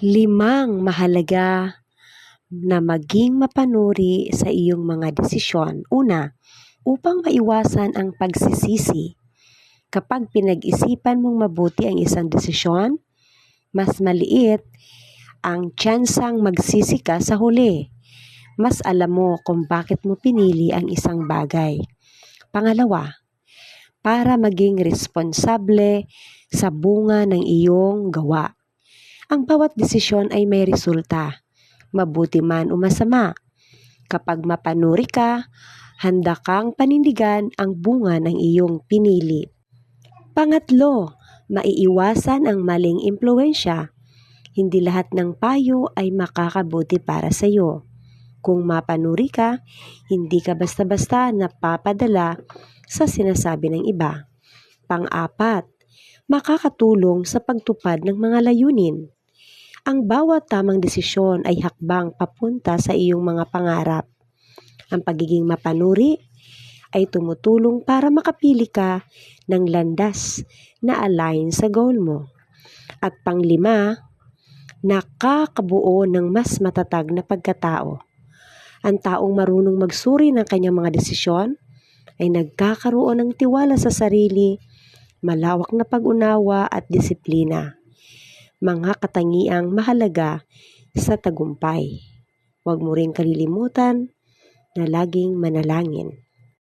limang mahalaga na maging mapanuri sa iyong mga desisyon. Una, upang maiwasan ang pagsisisi. Kapag pinag-isipan mong mabuti ang isang desisyon, mas maliit ang tsansang magsisi ka sa huli. Mas alam mo kung bakit mo pinili ang isang bagay. Pangalawa, para maging responsable sa bunga ng iyong gawa. Ang bawat desisyon ay may resulta, mabuti man o masama. Kapag mapanuri ka, handa kang panindigan ang bunga ng iyong pinili. Pangatlo, maiiwasan ang maling impluensya. Hindi lahat ng payo ay makakabuti para sa iyo. Kung mapanuri ka, hindi ka basta-basta napapadala sa sinasabi ng iba. Pang-apat, makakatulong sa pagtupad ng mga layunin. Ang bawat tamang desisyon ay hakbang papunta sa iyong mga pangarap. Ang pagiging mapanuri ay tumutulong para makapili ka ng landas na align sa goal mo. At panglima, nakakabuo ng mas matatag na pagkatao. Ang taong marunong magsuri ng kanyang mga desisyon ay nagkakaroon ng tiwala sa sarili, malawak na pag-unawa at disiplina mga katangiang mahalaga sa tagumpay. Huwag mo ring kalilimutan na laging manalangin.